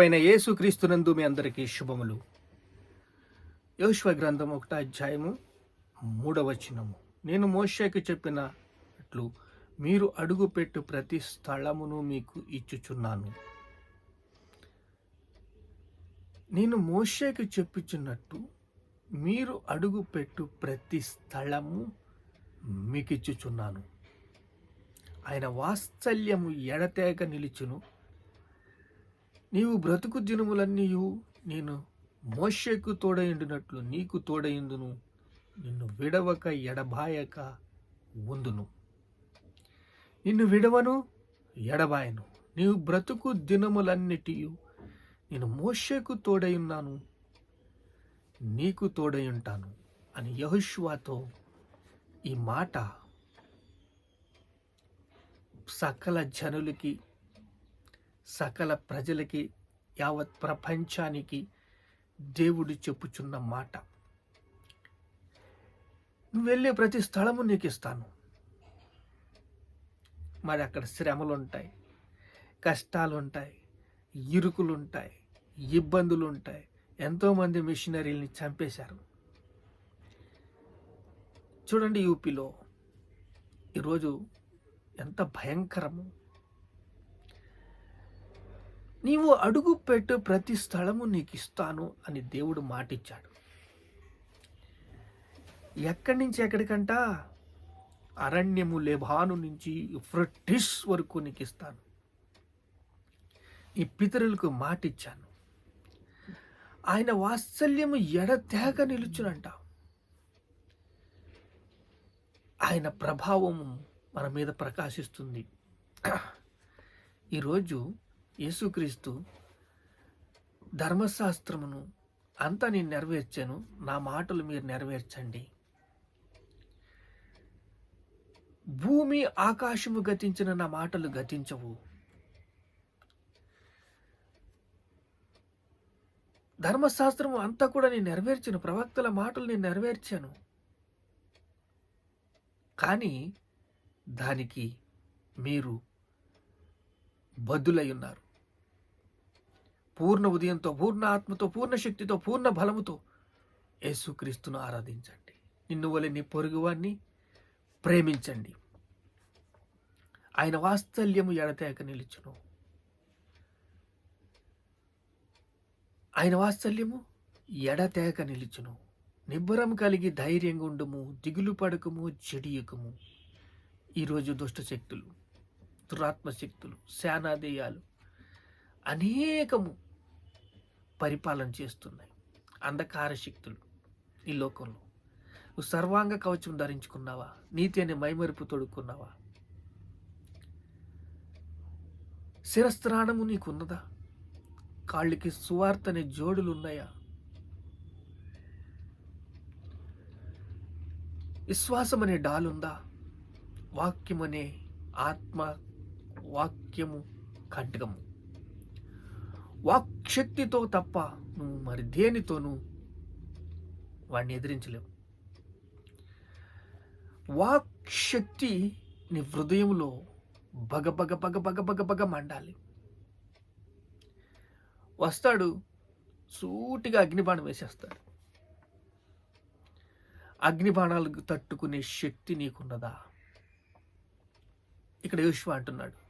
అయిన యేసుక్రీస్తునందు మీ అందరికీ శుభములు. యోశ్వ గ్రంథం ఒకట అధ్యాయము మూడవచనము నేను మోషేకి చెప్పినట్లు మీరు అడుగుపెట్టు ప్రతి స్థలమును మీకు ఇచ్చుచున్నాను. నేను మోషేకి చెప్పుచున్నట్టు మీరు అడుగుపెట్టు ప్రతి స్థలము మీకు ఇచ్చుచున్నాను ఆయన వాత్సల్యము ఎడతేగ నిలుచును. నీవు బ్రతుకు దినములన్నీయు నేను మోషకు తోడయుండినట్లు నీకు తోడయుందును. నిన్ను విడవక ఎడబాయక ఉందును. నిన్ను విడవను ఎడబాయను. నీవు బ్రతుకు దినములన్నిటియు నేను మోషకు తోడయున్నాను నీకు తోడయుంటాను అని యహుష్వాతో ఈ మాట సకల జనులకి సకల ప్రజలకి యావత్ ప్రపంచానికి దేవుడు చెప్పుచున్న మాట. నువ్వు వెళ్ళే ప్రతి స్థలము నీకు ఇస్తాను మరి అక్కడ శ్రమలు ఉంటాయి ఇరుకులుంటాయి ఇబ్బందులుంటాయి. ఇబ్బందులు ఉంటాయి ఎంతోమంది మిషనరీల్ని చంపేశారు. చూడండి యూపీలో ఈరోజు ఎంత భయంకరము. నీవు అడుగు పెట్టు ప్రతి స్థలము నీకు ఇస్తాను అని దేవుడు మాటిచ్చాడు. ఎక్కడి నుంచి ఎక్కడికంట? అరణ్యము లెబాను నుంచి ఫ్రటిష్ వరకు నీకు ఇస్తాను ఈ పితరులకు మాటిచ్చాను. ఆయన వాత్సల్యము ఎడతేగ నిలుచునంట. ఆయన ప్రభావము మన మీద ప్రకాశిస్తుంది. ఈరోజు యేసుక్రీస్తు ధర్మశాస్త్రమును అంతా నేను నెరవేర్చాను. నా మాటలు మీరు నెరవేర్చండి. భూమి ఆకాశము గతించిన నా మాటలు గతించవు. ధర్మశాస్త్రము అంతా కూడా నేను నెరవేర్చాను. ప్రవక్తల మాటలు నేను నెరవేర్చాను. కానీ దానికి మీరు బద్దులై ఉన్నారు. పూర్ణ ఉదయంతో పూర్ణ ఆత్మతో పూర్ణ శక్తితో పూర్ణ బలముతో యేసుక్రీస్తును ఆరాధించండి. నిన్ను వలె నీ పొరుగువాన్ని ప్రేమించండి. ఆయన వాత్సల్యము ఎడతేక నిలుచును. ఆయన వాత్సల్యము ఎడతేక నిలుచును. నిబ్బరం కలిగి ధైర్యంగా ఉండుము దిగులు పడకము చెడియకము ఈరోజు దుష్ట శక్తులు దురాత్మ శక్తులు సేనాదేయాలు అనేకము పరిపాలన చేస్తున్నాయి. అంధకార శక్తులు ఈ లోకంలో. నువ్వు సర్వాంగ కవచం ధరించుకున్నావా? నీతి అనే మైమరుపు తొడుక్కున్నావా? శిరస్త్రాణము నీకున్నదా? కాళ్ళకి సువార్త అనే జోడులు ఉన్నాయా విశ్వాసం అనే డాలుందా? వాక్యం అనే ఆత్మ వాక్యము ఖడ్గము శక్తితో తప్ప నువ్వు మరి దేనితోనూ వాడిని ఎదిరించలేవు. వాక్శక్తి నీ హృదయంలో బగ బగ బగ బగ బగ బగ మండాలి. వస్తాడు సూటిగా అగ్నిబాణం వేసేస్తాడు. అగ్నిబాణాలకు తట్టుకునే శక్తి నీకున్నదా? ఇక్కడ యోశ్వ అంటున్నాడు.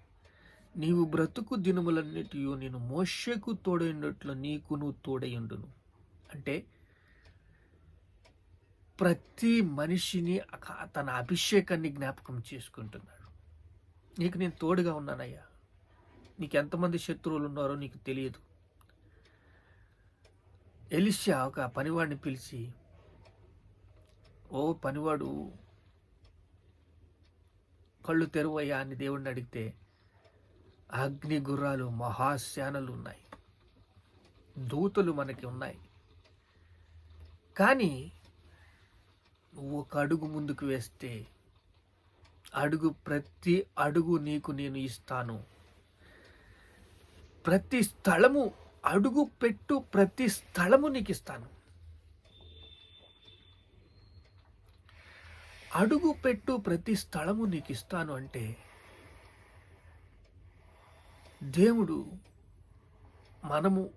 నీవు బ్రతుకు దినములన్నిటియో నేను మోషకు తోడైనట్లు నీకును నువ్వు తోడైండును అంటే ప్రతి మనిషిని అక- తన అభిషేకాన్ని జ్ఞాపకం చేసుకుంటున్నాడు. నీకు నేను తోడుగా ఉన్నానయ్యా. నీకు ఎంతమంది శత్రువులు ఉన్నారో నీకు తెలియదు. ఎలిషా ఒక పనివాడిని పిలిచి ఓ పనివాడు కళ్ళు తెరువయ్యా అని దేవుణ్ణి అడిగితే అగ్ని గుర్రాలు మహాశానలు ఉన్నాయి. దూతలు మనకి ఉన్నాయి. కానీ నువ్వు ఒక అడుగు ముందుకు వేస్తే అడుగు ప్రతి అడుగు నీకు నేను ఇస్తాను. ప్రతి స్థలము అడుగు పెట్టు ప్రతి స్థలము నీకు ఇస్తాను. అడుగు పెట్టు ప్రతి స్థలము నీకు ఇస్తాను అంటే దేవుడు మనము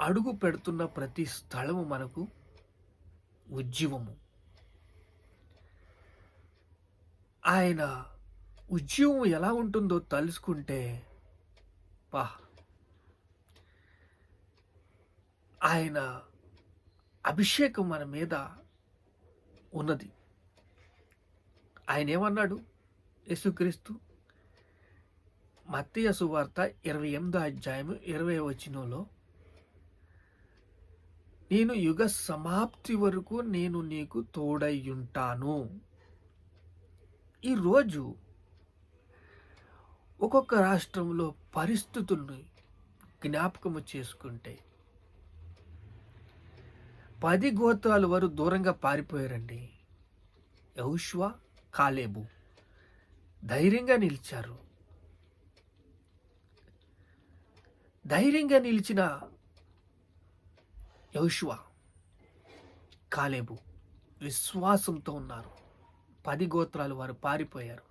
అడుగు పెడుతున్న ప్రతి స్థలము మనకు ఉజ్జీవము. ఆయన ఉజ్జీవం ఎలా ఉంటుందో తలుసుకుంటే పా ఆయన అభిషేకం మన మీద ఉన్నది. ఆయన ఏమన్నాడు? యేసుక్రీస్తు మత్తయ్య సువార్త ఇరవై ఎనిమిదో అధ్యాయం ఇరవై వచనంలో నేను యుగ సమాప్తి వరకు నేను నీకు తోడయ్యుంటాను. ఈరోజు ఒక్కొక్క రాష్ట్రంలో పరిస్థితుల్ని జ్ఞాపకము చేసుకుంటే పది గోత్రాల వారు దూరంగా పారిపోయారండి. యౌష్వా కాలేబు ధైర్యంగా నిలిచారు. ధైర్యంగా నిలిచిన యౌష్వా కాలేబు విశ్వాసంతో ఉన్నారు. పది గోత్రాలు వారు పారిపోయారు.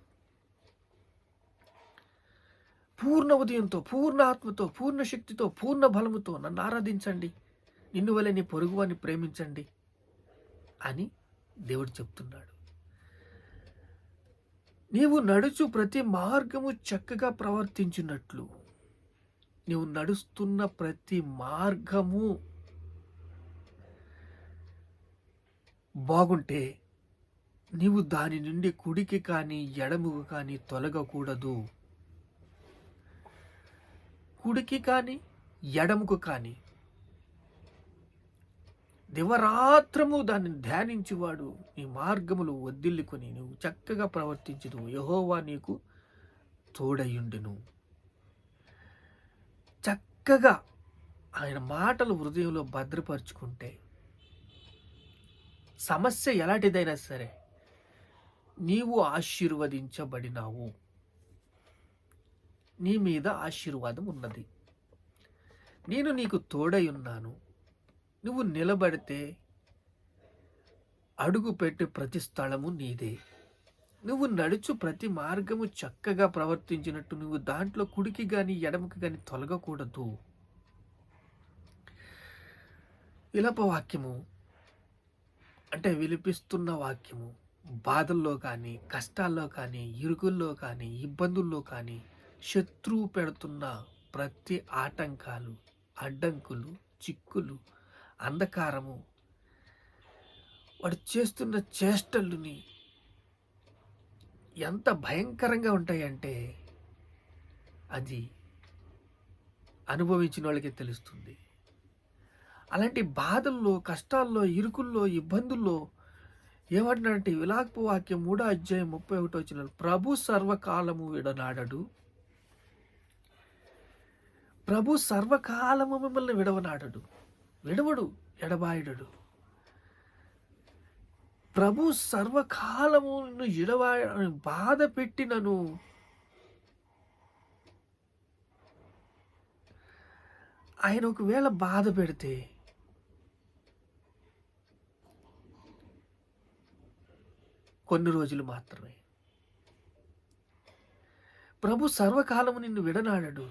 పూర్ణ ఉదయంతో పూర్ణ ఆత్మతో పూర్ణ శక్తితో పూర్ణ బలముతో నన్ను ఆరాధించండి. నిన్ను వల్ల నీ పొరుగువాన్ని ప్రేమించండి అని దేవుడు చెప్తున్నాడు. నీవు నడుచు ప్రతి మార్గము చక్కగా ప్రవర్తించినట్లు నువ్వు నడుస్తున్న ప్రతి మార్గము బాగుంటే నీవు దాని నుండి కుడికి కానీ ఎడముకు కానీ తొలగకూడదు. కుడికి కానీ ఎడముకు కానీ. దివరాత్రము దాన్ని ధ్యానించువాడు నీ మార్గములు వద్దిల్లుకొని నువ్వు చక్కగా ప్రవర్తించదు యహోవా నీకు తోడయుండును చక్కగా ఆయన మాటలు హృదయంలో భద్రపరుచుకుంటే సమస్య ఎలాంటిదైనా సరే నీవు ఆశీర్వదించబడినావు. నీ మీద ఆశీర్వాదం ఉన్నది. నేను నీకు తోడై ఉన్నాను. నువ్వు నిలబడితే అడుగు పెట్టే ప్రతి స్థలము నీదే. నువ్వు నడుచు ప్రతి మార్గము చక్కగా ప్రవర్తించినట్టు నువ్వు దాంట్లో కుడికి కానీ ఎడమకి కానీ తొలగకూడదు. విలప వాక్యము అంటే విలిపిస్తున్న వాక్యము. బాధల్లో కానీ కష్టాల్లో కానీ ఇరుకుల్లో కానీ ఇబ్బందుల్లో కానీ శత్రువు పెడుతున్న ప్రతి ఆటంకాలు అడ్డంకులు చిక్కులు అంధకారము వాడు చేస్తున్న చేష్టలుని ఎంత భయంకరంగా ఉంటాయంటే అది అనుభవించిన వాళ్ళకి తెలుస్తుంది. అలాంటి బాధల్లో కష్టాల్లో ఇరుకుల్లో ఇబ్బందుల్లో ఏమంటున్నారంటే విలాక్పు వాక్యం మూడో అధ్యాయం ముప్పై ఒకటో వచ్చిన ప్రభు సర్వకాలము విడనాడడు. ప్రభు సర్వకాలము మిమ్మల్ని విడవనాడడు. విడవడు ఎడబాయుడు ప్రభు సర్వకాలము ఇడవా బాధ పెట్టినను ఆయన ఒకవేళ బాధ పెడితే కొన్ని రోజులు మాత్రమే. ప్రభు సర్వకాలము నిన్ను విడనాడడు.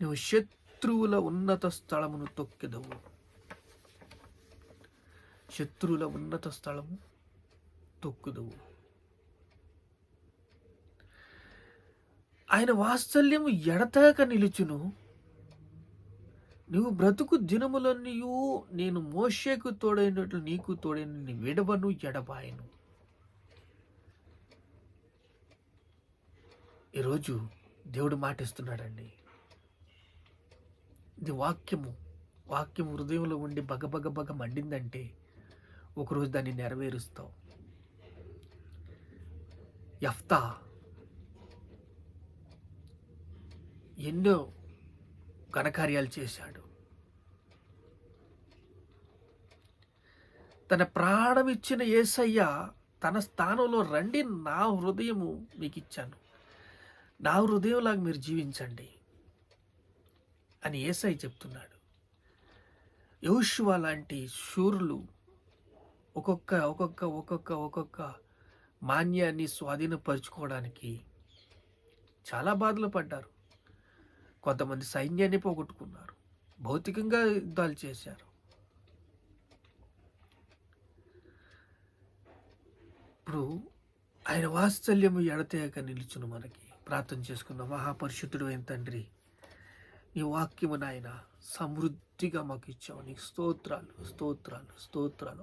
నువ్వు శత్రువుల ఉన్నత స్థలమును తొక్కెదవు. శత్రువుల ఉన్నత స్థలము తొక్కుదువు. ఆయన వాత్సల్యము ఎడతాక నిలుచును. నువ్వు బ్రతుకు దినములన్నయూ నేను మోషేకు తోడైనట్లు నీకు తోడైన విడవను ఎడబాయను. ఈరోజు దేవుడు మాటిస్తున్నాడండి. ఇది వాక్యము. వాక్యం హృదయంలో ఉండి బగబగ బగ మండిందంటే ఒకరోజు దాన్ని నెరవేరుస్తావు. ఎఫ్తా ఎన్నో ఘనకార్యాలు చేశాడు. తన ప్రాణం ఇచ్చిన ఏసయ్య తన స్థానంలో రండి నా హృదయము మీకు ఇచ్చాను నా హృదయంలాగా మీరు జీవించండి అని ఏసై చెప్తున్నాడు. యోషువా లాంటి శూరులు ఒక్కొక్క ఒక్కొక్క ఒక్కొక్క ఒక్కొక్క మాన్యాన్ని స్వాధీనపరుచుకోవడానికి చాలా బాధలు పడ్డారు. కొంతమంది సైన్యాన్ని పోగొట్టుకున్నారు. భౌతికంగా యుద్ధాలు చేశారు. ఇప్పుడు ఆయన వాత్సల్యము ఎడతేయక నిలుచును మనకి. ప్రార్థన చేసుకున్న మహాపరిశుద్ధుడు అయిన తండ్రి నీ వాక్యము నాయన సమృద్ధిగా మాకు ఇచ్చావు. నీకు స్తోత్రాలు స్తోత్రాలు స్తోత్రాలు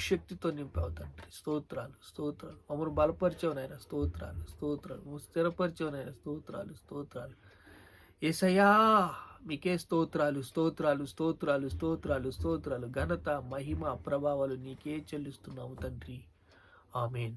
శక్తితో నింపావు తండ్రి. స్తోత్రాలు స్తోత్రాలు. మమ్మల్ని బలపరిచేవనైనా స్తోత్రాలు స్తోత్రాలు. మమ్మల్ని స్థిరపరిచేవనైనా స్తోత్రాలు స్తోత్రాలు. ఏసయ్యా మీకే స్తోత్రాలు స్తోత్రాలు స్తోత్రాలు స్తోత్రాలు స్తోత్రాలు. ఘనత మహిమ ప్రభావాలు నీకే చెల్లిస్తున్నాము తండ్రి. ఆమెన్.